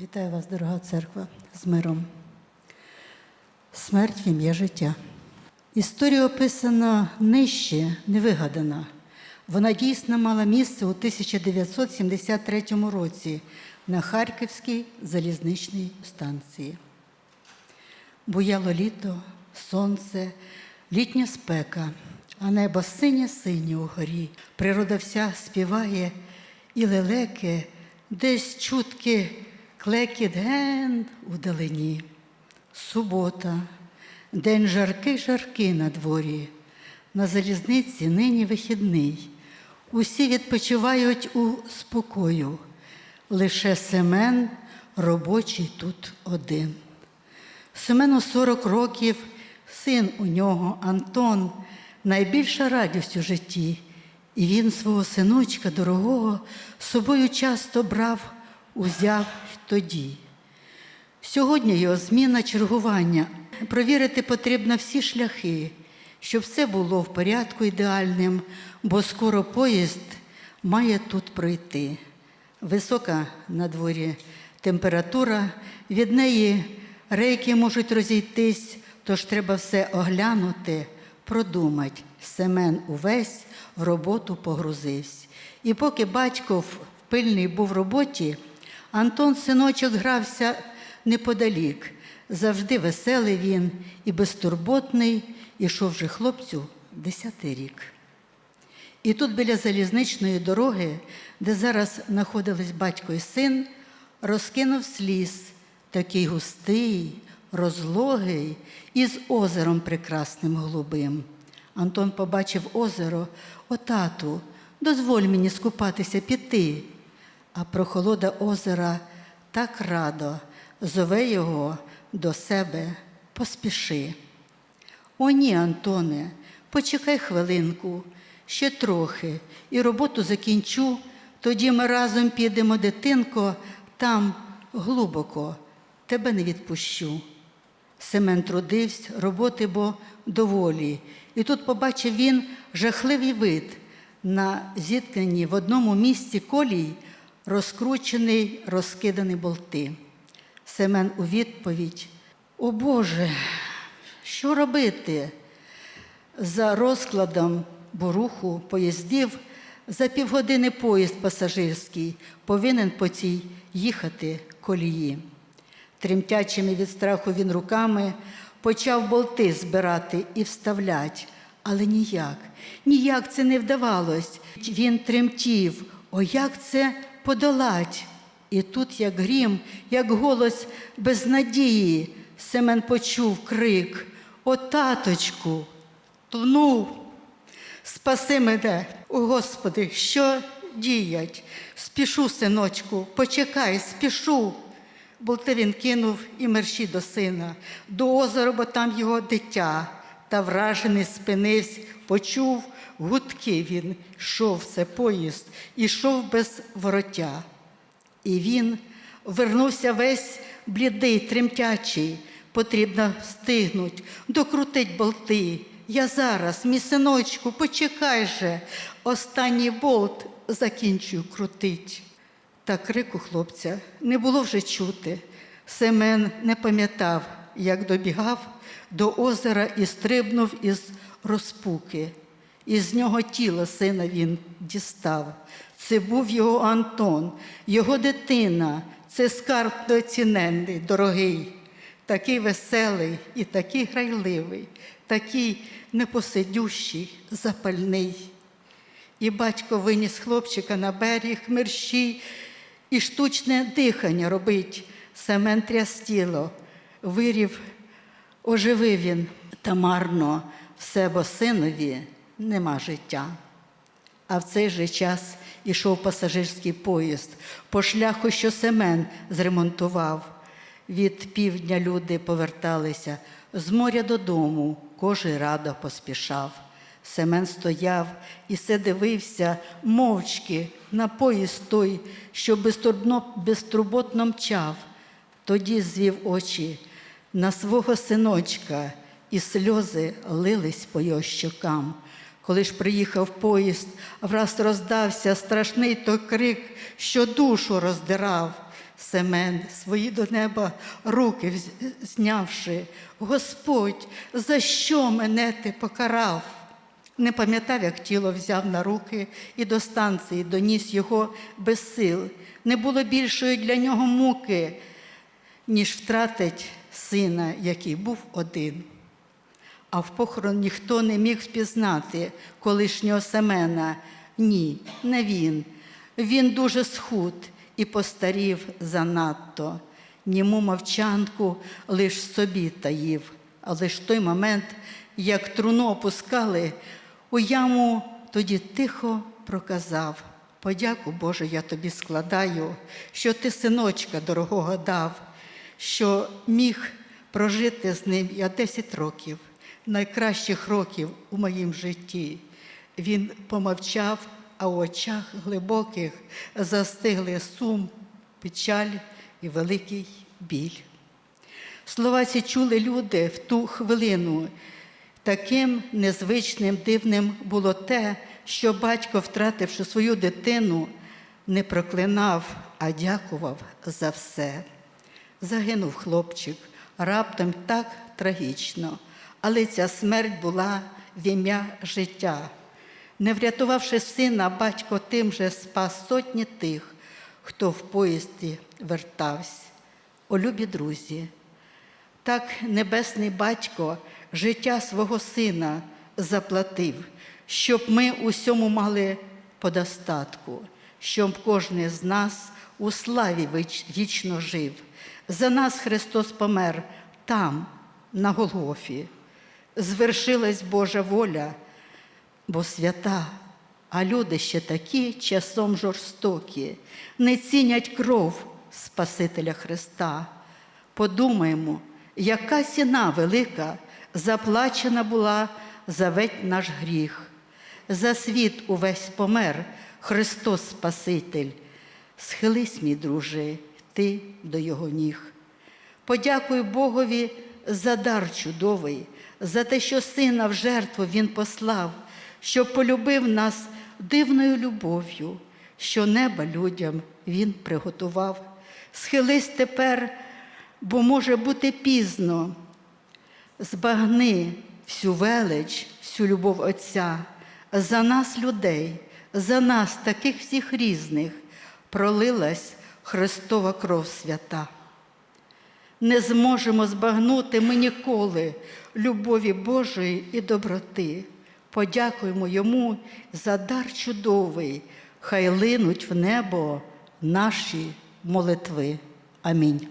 Вітаю вас, дорога церква, з миром. Смерть в ім'я життя. Історія описана нижче, не вигадана. Вона дійсно мала місце у 1973 році на Харківській залізничній станції. Буяло літо, сонце, літня спека, а небо синє синє угорі. Природа вся співає і лелеки, десь чутки клекіт ген у далині. Субота, день жаркий жаркий на дворі. На залізниці нині вихідний. Усі відпочивають у спокою. Лише Семен робочий тут один. Семену 40 років, син у нього Антон, найбільша радість у житті, і він свого синочка дорогого собою часто брав, узяв тоді. Сьогодні його зміна чергування. Провірити потрібно всі шляхи, щоб все було в порядку ідеальним, бо скоро поїзд має тут пройти. Висока на дворі температура, від неї рейки можуть розійтись, тож треба все оглянути, продумати. Семен увесь в роботу погрузився. І поки батько в- пильний був в роботі, Антон синочок грався неподалік. Завжди веселий він і безтурботний, ішов вже хлопцю десятий рік. І тут біля залізничної дороги, де зараз знаходились батько і син, розкинув сліз, такий густий, розлогий, і з озером прекрасним голубим. Антон побачив озеро, о тату, дозволь мені скупатися піти. А прохолода озера так радо зове його до себе, поспіши. О, ні, Антоне, почекай хвилинку, ще трохи, і роботу закінчу, тоді ми разом підемо, дитинко, там глибоко, тебе не відпущу. Семен трудився, роботи бо доволі. І тут побачив він жахливий вид на зіткненні в одному місці колій, розкручений, розкидані болти. Семен у відповідь: О Боже, що робити? За розкладом буруху поїздів за півгодини поїзд пасажирський повинен по цій їхати колії. Тремтячими від страху він руками почав болти збирати і вставлять, але ніяк, ніяк це не вдавалось. Він тремтів, о, як це подолать? І тут, як грім, як голос без надії, Семен почув крик: О, таточку, тонув. Спаси мене, о Господи, що діять? Спішу, синочку, почекай, спішу. Болти він кинув і мерщі до сина, до озера, бо там його дитя. Та вражений спинився, почув гудки він, йшов це поїзд, ішов без вороття. І він вернувся весь блідий, тремтячий. Потрібно встигнуть, докрутить болти. Я зараз, мій синочку, почекай же, останній болт закінчую крутить. Та крику хлопця не було вже чути. Семен не пам'ятав, як добігав до озера і стрибнув із розпуки. Із нього тіло сина він дістав. Це був його Антон, його дитина, це скарб доціненний, дорогий, такий веселий і такий грайливий, такий непосидющий, запальний. І батько виніс хлопчика на берег мерщій і штучне дихання робить. Семен тряс тіло, вирів, оживив він та марно все, бо синові нема життя. А в цей же час ішов пасажирський поїзд по шляху, що Семен зремонтував. Від півдня люди поверталися з моря додому, кожен радо поспішав. Семен стояв і все дивився мовчки на поїзд той, що безтурботно мчав. Тоді звів очі на свого синочка, і сльози лились по його щокам. Коли ж приїхав поїзд, враз роздався страшний той крик, що душу роздирав. Семен, свої до неба руки знявши, Господь, за що мене ти покарав? Не пам'ятав, як тіло взяв на руки і до станції доніс його без сил. Не було більшої для нього муки, ніж втратить сина, який був один. А в похорон ніхто не міг впізнати колишнього Семена. Ні, не він. Він дуже схуд і постарів занадто. Німу мовчанку лиш собі таїв. Але ж той момент, як труну опускали, у яму тоді тихо проказав. Подяку, Боже, я тобі складаю, що ти синочка дорогого дав, що міг прожити з ним я 10 років, найкращих років у моїм житті. Він помовчав, а у очах глибоких застигли сум, печаль і великий біль. Слова ці чули люди в ту хвилину. Таким незвичним дивним було те, що батько, втративши свою дитину, не проклинав, а дякував за все. Загинув хлопчик раптом так трагічно, але ця смерть була в ім'я життя. Не врятувавши сина, батько тим же спас сотні тих, хто в поїзді вертався. О, любі друзі, так небесний батько життя свого сина заплатив, щоб ми усьому мали подостатку, щоб кожен з нас у славі вічно жив. За нас Христос помер там, на Голгофі. Звершилась Божа воля, бо свята, а люди ще такі часом жорстокі, не цінять кров Спасителя Христа. Подумаємо, яка ціна велика заплачена була за весь наш гріх. За світ увесь помер Христос Спаситель. Схились, мій друже, ти до його ніг. Подякуй Богові за дар чудовий, за те, що сина в жертву Він послав, що полюбив нас дивною любов'ю, що неба людям Він приготував. Схились тепер, бо може бути пізно. Збагни всю велич, всю любов Отця, за нас, людей, за нас, таких всіх різних, пролилась Христова кров свята. Не зможемо збагнути ми ніколи любові Божої і доброти. Подякуємо йому за дар чудовий, хай линуть в небо наші молитви. Амінь.